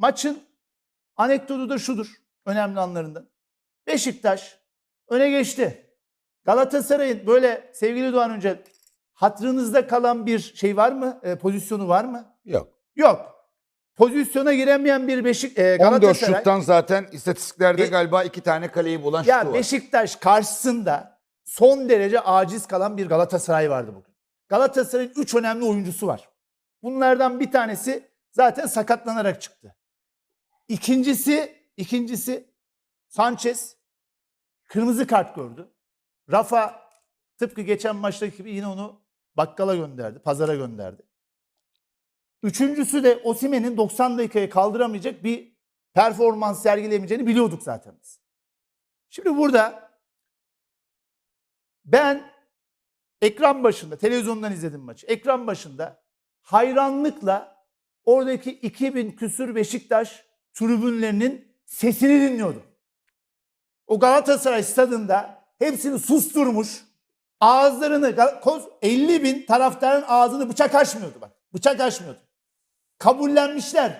maçın anekdotu da şudur. Önemli anlarından. Beşiktaş öne geçti. Galatasaray'ın böyle sevgili Doğan Önce hatırınızda kalan bir şey var mı? E, pozisyonu var mı? Yok. Yok. Pozisyona giremeyen bir Beşik e, 14 Galatasaray. şuttan zaten istatistiklerde Be- galiba iki tane kaleyi bulan şutu Ya var. Beşiktaş karşısında son derece aciz kalan bir Galatasaray vardı bugün. Galatasaray'ın 3 önemli oyuncusu var. Bunlardan bir tanesi zaten sakatlanarak çıktı. İkincisi, ikincisi Sanchez kırmızı kart gördü. Rafa tıpkı geçen maçtaki gibi yine onu bakkala gönderdi, pazara gönderdi. Üçüncüsü de Osimen'in 90 dakikaya kaldıramayacak bir performans sergilemeyeceğini biliyorduk zaten biz. Şimdi burada ben ekran başında, televizyondan izledim maçı. Ekran başında hayranlıkla oradaki 2000 küsür Beşiktaş tribünlerinin sesini dinliyordum. O Galatasaray stadında hepsini susturmuş, ağızlarını, koz- 50 bin taraftarın ağzını bıçak açmıyordu bak. Bıçak açmıyordu. Kabullenmişler.